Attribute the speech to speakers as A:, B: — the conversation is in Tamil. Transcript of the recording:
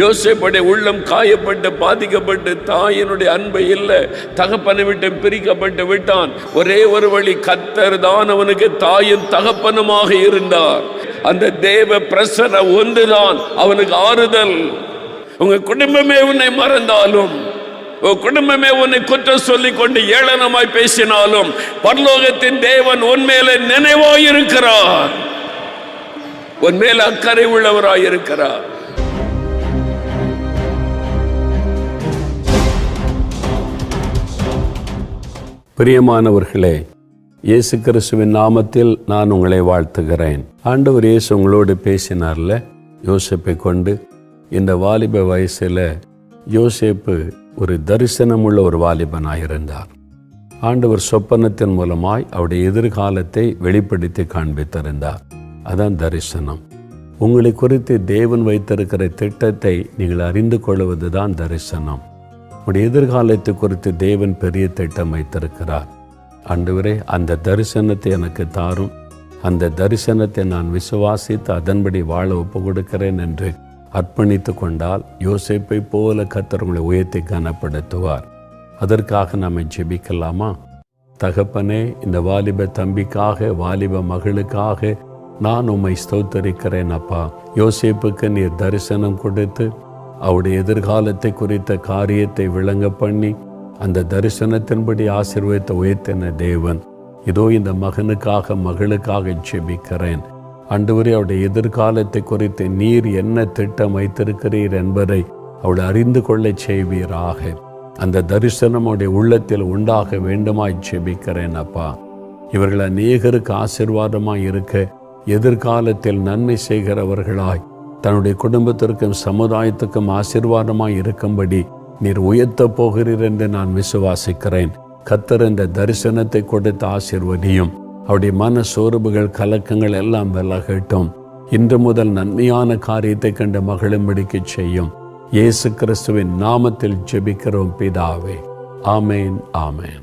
A: யோசேப்புடைய உள்ளம் காயப்பட்டு பாதிக்கப்பட்டு தாயினுடைய அன்பை இல்லை. தகப்பனை விட்டு பிரிக்கப்பட்டு விட்டான். ஒரே ஒரு வழி கத்தர் தான் அவனுக்கு தாயும் தகப்பனுமாக இருந்தார். அந்த தேவ பிரசன ஒன்றுதான். அவனுக்கு ஆறுதல். உங்க குடும்பமே உன்னை மறந்தாலும் குடும்பமே உன்னை குற்றம் சொல்லி கொண்டு ஏளனமாய் பேசினாலும் பரலோகத்தின் தேவன் உன்மேலே நினைவாயிருக்கிறார். உன் மேல அக்கறை உள்ளவராயிருக்கிறார். பிரியமானவர்களே இயேசு கிறிஸ்துவின் நாமத்தில் நான் உங்களை வாழ்த்துகிறேன். ஆண்டவர் இயேசு உங்களோடு பேசினார்ல யோசிப்பை கொண்டு இந்த வாலிப வயசில் யோசேப்பு ஒரு தரிசனமுள்ள ஒரு வாலிபனாயிருந்தார் ஆண்டவர் சொப்பனத்தின் மூலமாய் அவருடைய எதிர்காலத்தை வெளிப்படுத்தி காண்பித்திருந்தார். அதான் தரிசனம். உங்களை குறித்து தேவன் வைத்திருக்கிற திட்டத்தை நீங்கள் அறிந்து கொள்வது தான் தரிசனம். உடைய எதிர்காலத்தை குறித்து தேவன் பெரிய திட்டம் வைத்திருக்கிறார். ஆண்டவரே அந்த தரிசனத்தை எனக்கு தாரும். அந்த தரிசனத்தை நான் விசுவாசித்து அதன்படி வாழ ஒப்பு கொடுக்கிறேன் என்று அர்ப்பணித்து கொண்டால் யோசிப்பை போல கத்தர் உங்களை உயர்த்தி கனப்படுத்துவார். அதற்காக நாம் ஜெபிக்கலாமா? தகப்பனே இந்த வாலிப தம்பிக்காக வாலிப மகளுக்காக நான் உம்மை ஸ்தோத்தரிக்கிறேன் அப்பா. யோசேப்புக்கு நீர் தரிசனம் கொடுத்து அவருடைய எதிர்காலத்தை குறித்த காரியத்தை விளங்க பண்ணி அந்த தரிசனத்தின்படி ஆசீர்வதித்த உயர்த்தின தேவன் இதோ இந்த மகனுக்காக மகளுக்காக ஜெபிக்கிறேன். அன்றுவரை அவருடைய எதிர்காலத்தை குறித்து நீர் என்ன திட்டம் வைத்திருக்கிறீர் என்பதை அவள் அறிந்து கொள்ளச் செய்வீராக. அந்த தரிசனம் அவருடைய உள்ளத்தில் உண்டாக வேண்டுமாய் செபிக்கிறேன் அப்பா. இவர்கள் அநேகருக்கு ஆசீர்வாதமாய் இருக்க எதிர்காலத்தில் நன்மை செய்கிறவர்களாய் தன்னுடைய குடும்பத்திற்கும் சமுதாயத்துக்கும் ஆசீர்வாதமாய் இருக்கும்படி நீர் உயர்த்த போகிறீர் என்று நான் விசுவாசிக்கிறேன். கத்தர் இந்த தரிசனத்தை கொடுத்த ஆசிர்வதியும் அவருடைய மன சோர்வுகள் கலக்கங்கள் எல்லாம் விலகட்டும். இன்று முதல் நன்மையான காரியத்தை கண்டு மகளும்படிக்கு செய்யும். இயேசு கிறிஸ்துவின் நாமத்தில் ஜெபிக்கிறோம் பிதாவே. ஆமேன் ஆமேன்.